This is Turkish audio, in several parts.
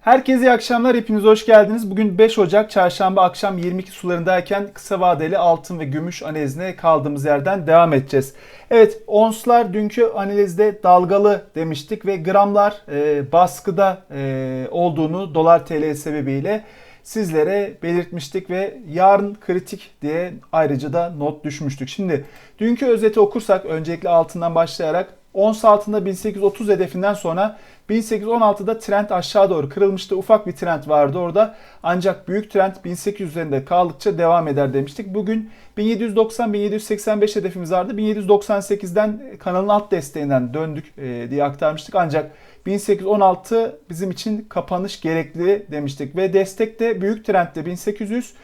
Herkese iyi akşamlar, hepiniz hoş geldiniz. Bugün 5 Ocak çarşamba akşam 22 sularındayken kısa vadeli altın ve gümüş analizine kaldığımız yerden devam edeceğiz. Evet, onslar dünkü analizde dalgalı demiştik ve gramlar e, baskıda e, olduğunu dolar TL sebebiyle sizlere belirtmiştik ve yarın kritik diye ayrıca da not düşmüştük. Şimdi dünkü özeti okursak öncelikle altından başlayarak ons altında 1830 hedefinden sonra 1816'da trend aşağı doğru kırılmıştı. Ufak bir trend vardı orada. Ancak büyük trend 1800 üzerinde kaldıkça devam eder demiştik. Bugün 1790-1785 hedefimiz vardı. 1798'den kanalın alt desteğinden döndük e, diye aktarmıştık. Ancak 1816 bizim için kapanış gerekli demiştik. Ve destek de büyük trendde 1800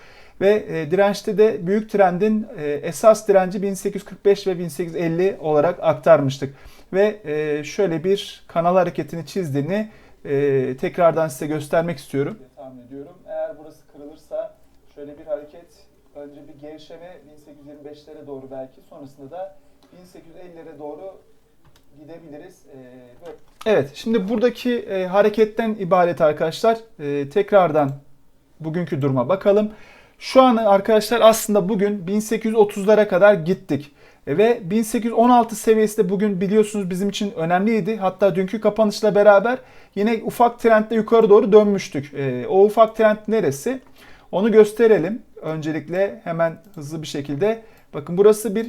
ve e, dirençte de büyük trendin e, esas direnci 1845 ve 1850 olarak aktarmıştık. Ve e, şöyle bir kanal hareketini çizdiğini e, tekrardan size göstermek istiyorum. Tahmin ediyorum. Eğer burası kırılırsa şöyle bir hareket önce bir gevşeme 1825'lere doğru belki sonrasında da 1850'lere doğru gidebiliriz. E, böyle. Evet şimdi buradaki e, hareketten ibaret arkadaşlar. E, tekrardan bugünkü duruma bakalım. Şu an arkadaşlar aslında bugün 1830'lara kadar gittik. E, ve 1816 seviyesi de bugün biliyorsunuz bizim için önemliydi. Hatta dünkü kapanışla beraber yine ufak trendle yukarı doğru dönmüştük. E, o ufak trend neresi? Onu gösterelim. Öncelikle hemen hızlı bir şekilde. Bakın burası bir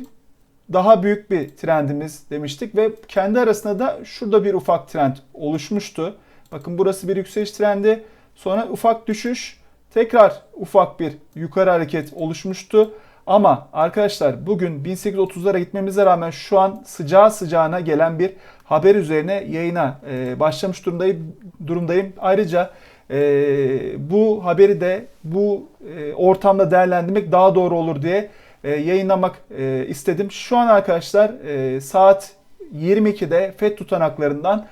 daha büyük bir trendimiz demiştik ve kendi arasında da şurada bir ufak trend oluşmuştu. Bakın burası bir yükseliş trendi. Sonra ufak düşüş, tekrar ufak bir yukarı hareket oluşmuştu. Ama arkadaşlar bugün 1830'lara gitmemize rağmen şu an sıcağı sıcağına gelen bir haber üzerine yayına e, başlamış durumdayım. durumdayım. Ayrıca e, bu haberi de bu e, ortamda değerlendirmek daha doğru olur diye e, yayınlamak e, istedim. Şu an arkadaşlar e, saat 22'de FED tutanaklarından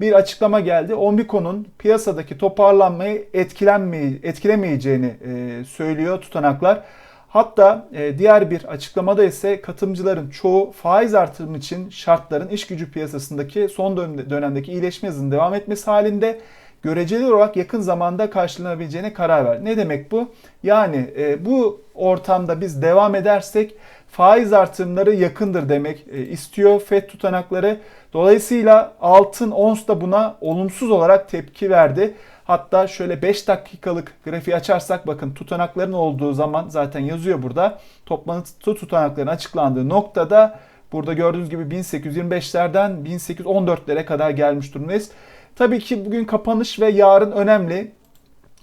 bir açıklama geldi. Ombiko'nun piyasadaki toparlanmayı etkilenmeye, etkilemeyeceğini e, söylüyor tutanaklar. Hatta e, diğer bir açıklamada ise katılımcıların çoğu faiz artırımı için şartların iş gücü piyasasındaki son dönemdeki iyileşme hızının devam etmesi halinde göreceli olarak yakın zamanda karşılanabileceğine karar ver. Ne demek bu? Yani e, bu ortamda biz devam edersek faiz artırımları yakındır demek e, istiyor FED tutanakları. Dolayısıyla altın ons da buna olumsuz olarak tepki verdi. Hatta şöyle 5 dakikalık grafiği açarsak bakın tutanakların olduğu zaman zaten yazıyor burada. Toplantı tutanakların açıklandığı noktada burada gördüğünüz gibi 1825'lerden 1814'lere kadar gelmiş durumdayız. Tabii ki bugün kapanış ve yarın önemli.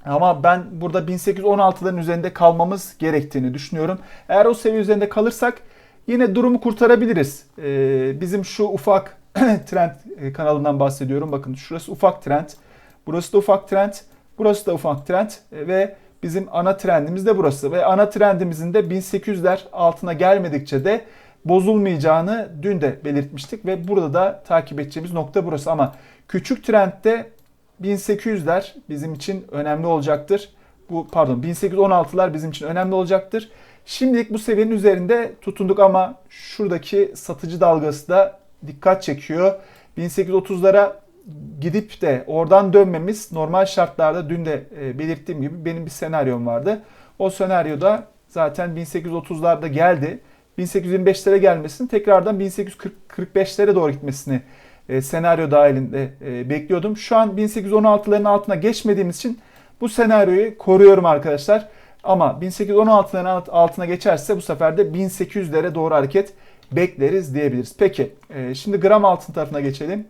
Ama ben burada 1816'ların üzerinde kalmamız gerektiğini düşünüyorum. Eğer o seviye üzerinde kalırsak yine durumu kurtarabiliriz. Ee, bizim şu ufak trend kanalından bahsediyorum. Bakın şurası ufak trend. Burası da ufak trend. Burası da ufak trend. E, ve bizim ana trendimiz de burası. Ve ana trendimizin de 1800'ler altına gelmedikçe de bozulmayacağını dün de belirtmiştik. Ve burada da takip edeceğimiz nokta burası. Ama küçük trendde 1800'ler bizim için önemli olacaktır. Bu pardon 1816'lar bizim için önemli olacaktır. Şimdilik bu seviyenin üzerinde tutunduk ama şuradaki satıcı dalgası da dikkat çekiyor. 1830'lara gidip de oradan dönmemiz normal şartlarda dün de e, belirttiğim gibi benim bir senaryom vardı. O senaryoda zaten 1830'larda geldi. 1825'lere gelmesini tekrardan 1845'lere doğru gitmesini e, senaryo dahilinde e, bekliyordum. Şu an 1816'ların altına geçmediğimiz için bu senaryoyu koruyorum arkadaşlar. Ama 1816'ların altına geçerse bu sefer de 1800'lere doğru hareket bekleriz diyebiliriz. Peki şimdi gram altın tarafına geçelim.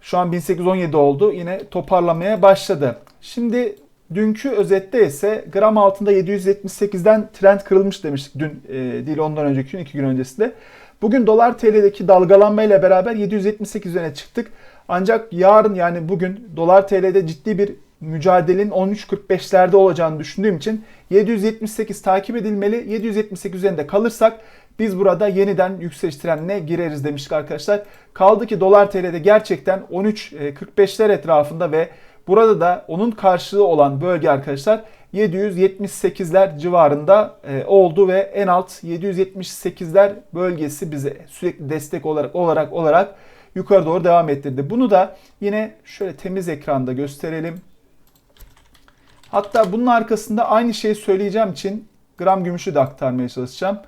Şu an 1817 oldu. Yine toparlamaya başladı. Şimdi dünkü özette ise gram altında 778'den trend kırılmış demiştik dün e, değil ondan önceki gün iki gün öncesinde. Bugün dolar TL'deki dalgalanma ile beraber 778 üzerine çıktık. Ancak yarın yani bugün dolar TL'de ciddi bir mücadelenin 13.45'lerde olacağını düşündüğüm için 778 takip edilmeli. 778 üzerinde kalırsak biz burada yeniden yükseliş trendine gireriz demiştik arkadaşlar. Kaldı ki dolar TL'de gerçekten 13.45'ler etrafında ve burada da onun karşılığı olan bölge arkadaşlar 778'ler civarında e, oldu ve en alt 778'ler bölgesi bize sürekli destek olarak olarak olarak yukarı doğru devam ettirdi. Bunu da yine şöyle temiz ekranda gösterelim. Hatta bunun arkasında aynı şeyi söyleyeceğim için gram gümüşü de aktarmaya çalışacağım.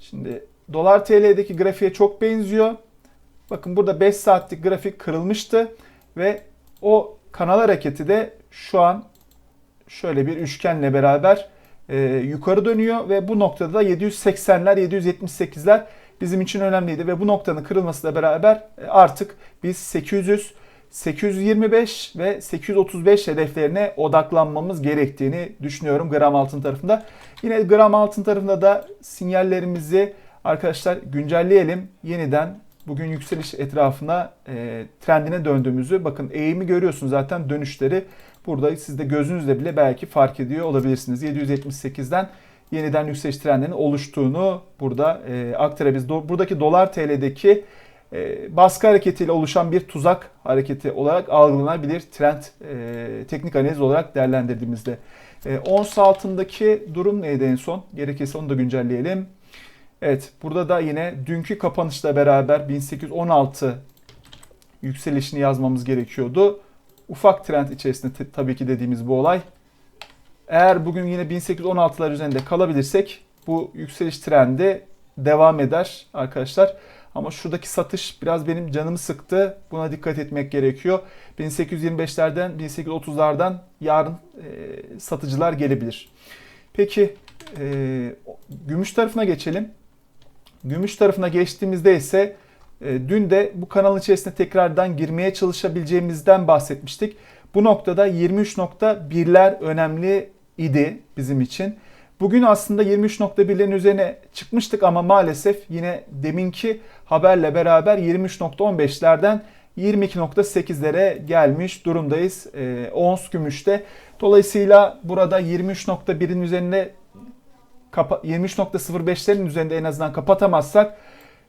Şimdi dolar TL'deki grafiğe çok benziyor. Bakın burada 5 saatlik grafik kırılmıştı ve o kanal hareketi de şu an şöyle bir üçgenle beraber e, yukarı dönüyor ve bu noktada da 780'ler 778'ler bizim için önemliydi ve bu noktanın kırılmasıyla beraber e, artık biz 800 825 ve 835 hedeflerine odaklanmamız gerektiğini düşünüyorum gram altın tarafında. Yine gram altın tarafında da sinyallerimizi arkadaşlar güncelleyelim. Yeniden bugün yükseliş etrafına e, trendine döndüğümüzü bakın eğimi görüyorsunuz zaten dönüşleri burada siz de gözünüzle bile belki fark ediyor olabilirsiniz. 778'den yeniden yükseliş trendinin oluştuğunu burada e, aktarabiliriz. Do- buradaki dolar TL'deki e, baskı hareketiyle oluşan bir tuzak hareketi olarak algılanabilir trend e, teknik analiz olarak değerlendirdiğimizde. E, ons altındaki durum neydi en son? Gerekirse onu da güncelleyelim. Evet burada da yine dünkü kapanışla beraber 1816 yükselişini yazmamız gerekiyordu. Ufak trend içerisinde tabii ki dediğimiz bu olay. Eğer bugün yine 1816'lar üzerinde kalabilirsek bu yükseliş trendi devam eder arkadaşlar. Ama şuradaki satış biraz benim canımı sıktı. Buna dikkat etmek gerekiyor. 1825'lerden 1830'lardan yarın e, satıcılar gelebilir. Peki e, gümüş tarafına geçelim. Gümüş tarafına geçtiğimizde ise e, dün de bu kanalın içerisine tekrardan girmeye çalışabileceğimizden bahsetmiştik. Bu noktada 23.1'ler önemli idi bizim için. Bugün aslında 23.1'lerin üzerine çıkmıştık ama maalesef yine deminki haberle beraber 23.15'lerden 22.8'lere gelmiş durumdayız. E, ons gümüşte. Dolayısıyla burada 23.1'in üzerinde 23.05'lerin üzerinde en azından kapatamazsak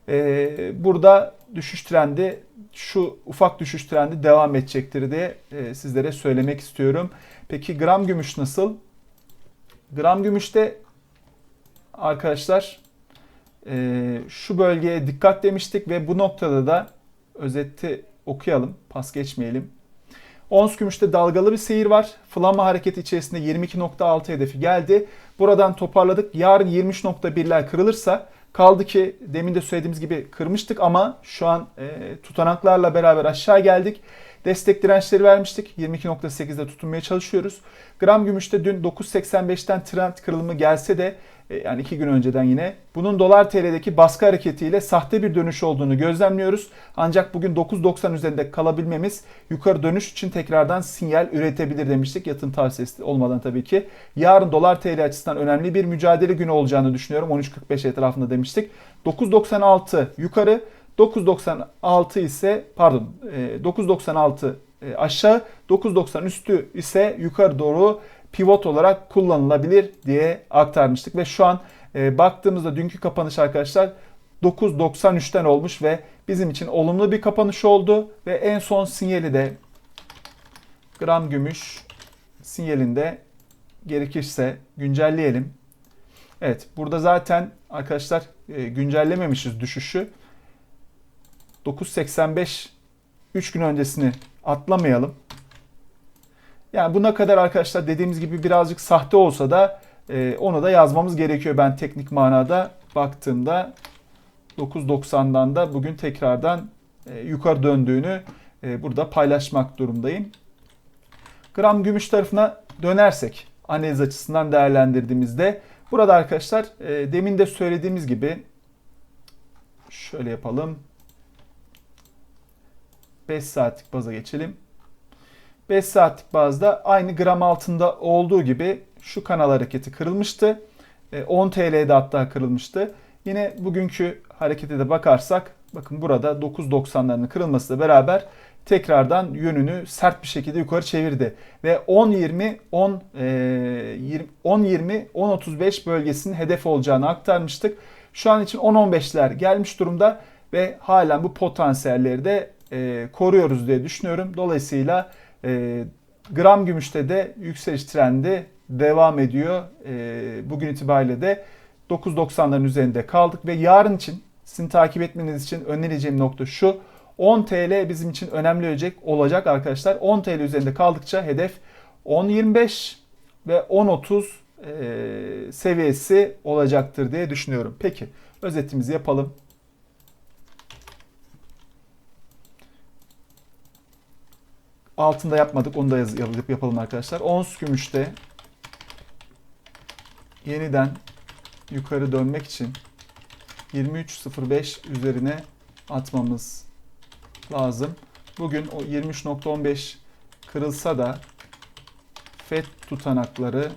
e, burada düşüş trendi şu ufak düşüş trendi devam edecektir diye e, sizlere söylemek istiyorum. Peki gram gümüş nasıl? Gram gümüşte arkadaşlar e, şu bölgeye dikkat demiştik ve bu noktada da özeti okuyalım. Pas geçmeyelim. Ons gümüşte dalgalı bir seyir var. Flama hareketi içerisinde 22.6 hedefi geldi. Buradan toparladık. Yarın 23.1'ler kırılırsa kaldı ki demin de söylediğimiz gibi kırmıştık ama şu an e, tutanaklarla beraber aşağı geldik. Destek dirençleri vermiştik. 22.8'de tutunmaya çalışıyoruz. Gram gümüşte dün 9.85'ten trend kırılımı gelse de yani iki gün önceden yine bunun dolar TL'deki baskı hareketiyle sahte bir dönüş olduğunu gözlemliyoruz. Ancak bugün 9.90 üzerinde kalabilmemiz yukarı dönüş için tekrardan sinyal üretebilir demiştik. Yatırım tavsiyesi olmadan tabii ki. Yarın dolar TL açısından önemli bir mücadele günü olacağını düşünüyorum. 13.45 etrafında demiştik. 9.96 yukarı 9.96 ise pardon 9.96 aşağı 9.90 üstü ise yukarı doğru pivot olarak kullanılabilir diye aktarmıştık ve şu an e, baktığımızda dünkü kapanış arkadaşlar 9.93'ten olmuş ve bizim için olumlu bir kapanış oldu ve en son sinyali de gram gümüş sinyalinde gerekirse güncelleyelim. Evet burada zaten arkadaşlar e, güncellememişiz düşüşü. 9.85 3 gün öncesini atlamayalım. Yani buna kadar arkadaşlar dediğimiz gibi birazcık sahte olsa da e, onu da yazmamız gerekiyor. Ben teknik manada baktığımda 9.90'dan da bugün tekrardan e, yukarı döndüğünü e, burada paylaşmak durumdayım. Gram gümüş tarafına dönersek analiz açısından değerlendirdiğimizde burada arkadaşlar e, demin de söylediğimiz gibi şöyle yapalım. 5 saatlik baza geçelim. 5 saatlik bazda aynı gram altında olduğu gibi şu kanal hareketi kırılmıştı. 10 TL'de hatta kırılmıştı. Yine bugünkü harekete de bakarsak bakın burada 9.90'ların kırılmasıyla beraber tekrardan yönünü sert bir şekilde yukarı çevirdi. Ve 10-20 10 10-20 10-35 bölgesinin hedef olacağını aktarmıştık. Şu an için 10-15'ler gelmiş durumda ve halen bu potansiyelleri de e, koruyoruz diye düşünüyorum. Dolayısıyla e, gram gümüşte de yükseliş trendi devam ediyor. E, bugün itibariyle de 9.90'ların üzerinde kaldık ve yarın için Sizin takip etmeniz için önereceğim nokta şu. 10 TL bizim için önemli olacak, olacak arkadaşlar. 10 TL üzerinde kaldıkça hedef 10.25 ve 10.30 e, seviyesi olacaktır diye düşünüyorum. Peki özetimizi yapalım. Altında yapmadık. Onu da yaz- yap- yapalım arkadaşlar. Ons gümüşte yeniden yukarı dönmek için 23.05 üzerine atmamız lazım. Bugün o 23.15 kırılsa da FED tutanakları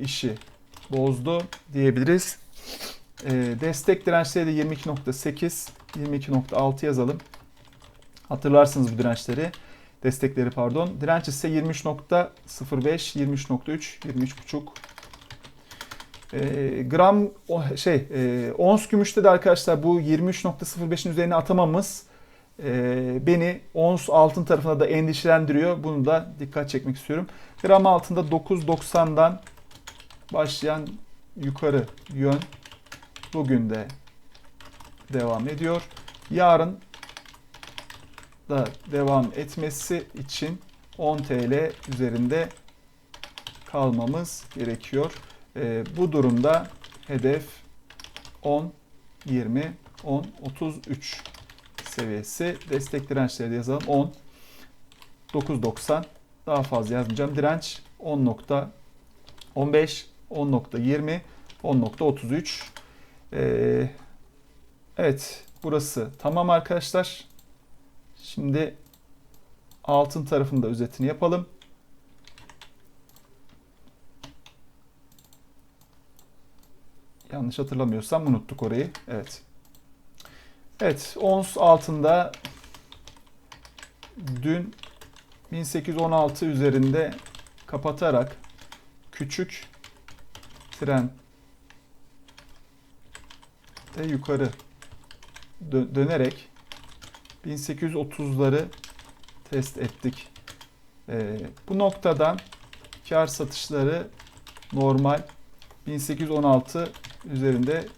işi bozdu diyebiliriz. Ee, destek dirençleri de 22.8, 22.6 yazalım. Hatırlarsınız bu dirençleri. Destekleri pardon. Direnç ise 23.05, 23.3, 23.5. Ee, gram şey e, ons gümüşte de arkadaşlar bu 23.05'in üzerine atamamız e, beni ons altın tarafına da endişelendiriyor. Bunu da dikkat çekmek istiyorum. Gram altında 9.90'dan başlayan yukarı yön bugün de devam ediyor. Yarın da devam etmesi için 10 TL üzerinde kalmamız gerekiyor. Ee, bu durumda hedef 10, 20, 10, 33 seviyesi. Destek dirençleri de yazalım. 10, 9.90 daha fazla yazmayacağım. Direnç 10.15, 10.20, 10.33. Ee, evet burası tamam arkadaşlar. Şimdi altın tarafında özetini yapalım. Yanlış hatırlamıyorsam unuttuk orayı. Evet. Evet, ons altında dün 1816 üzerinde kapatarak küçük trend de yukarı dö- dönerek 1830'ları test ettik. Ee, bu noktadan kar satışları normal 1816 üzerinde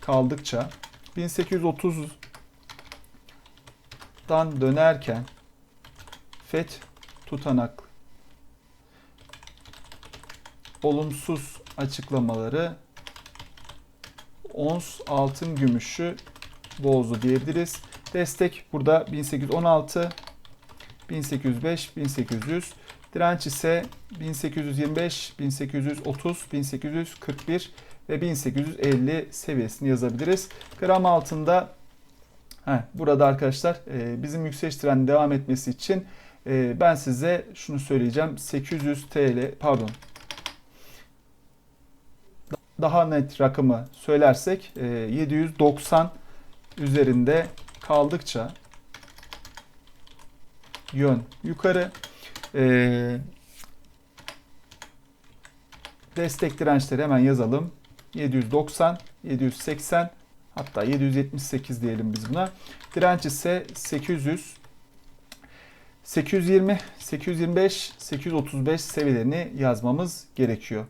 kaldıkça 1830'dan dönerken FED tutanak olumsuz açıklamaları ons altın gümüşü bozdu diyebiliriz. Destek burada 1816, 1805, 1800. Direnç ise 1825, 1830, 1841 ve 1850 seviyesini yazabiliriz. Gram altında heh, burada arkadaşlar e, bizim yükseliş trendinin devam etmesi için e, ben size şunu söyleyeceğim. 800 TL pardon daha net rakamı söylersek e, 790 üzerinde kaldıkça yön yukarı. E, destek dirençleri hemen yazalım. 790 780 hatta 778 diyelim biz buna. Direnç ise 800 820 825 835 seviyelerini yazmamız gerekiyor.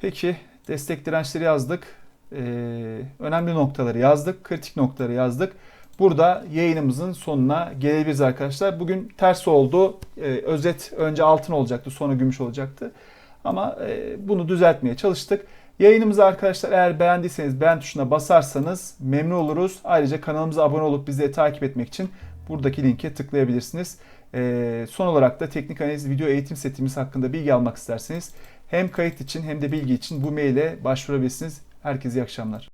Peki destek dirençleri yazdık. Ee, önemli noktaları yazdık kritik noktaları yazdık Burada yayınımızın sonuna gelebiliriz arkadaşlar. Bugün ters oldu. Ee, özet önce altın olacaktı sonra gümüş olacaktı. Ama e, bunu düzeltmeye çalıştık. Yayınımızı arkadaşlar eğer beğendiyseniz beğen tuşuna basarsanız memnun oluruz. Ayrıca kanalımıza abone olup bizi takip etmek için buradaki linke tıklayabilirsiniz. Ee, son olarak da teknik analiz video eğitim setimiz hakkında bilgi almak isterseniz hem kayıt için hem de bilgi için bu maile başvurabilirsiniz. Herkese iyi akşamlar.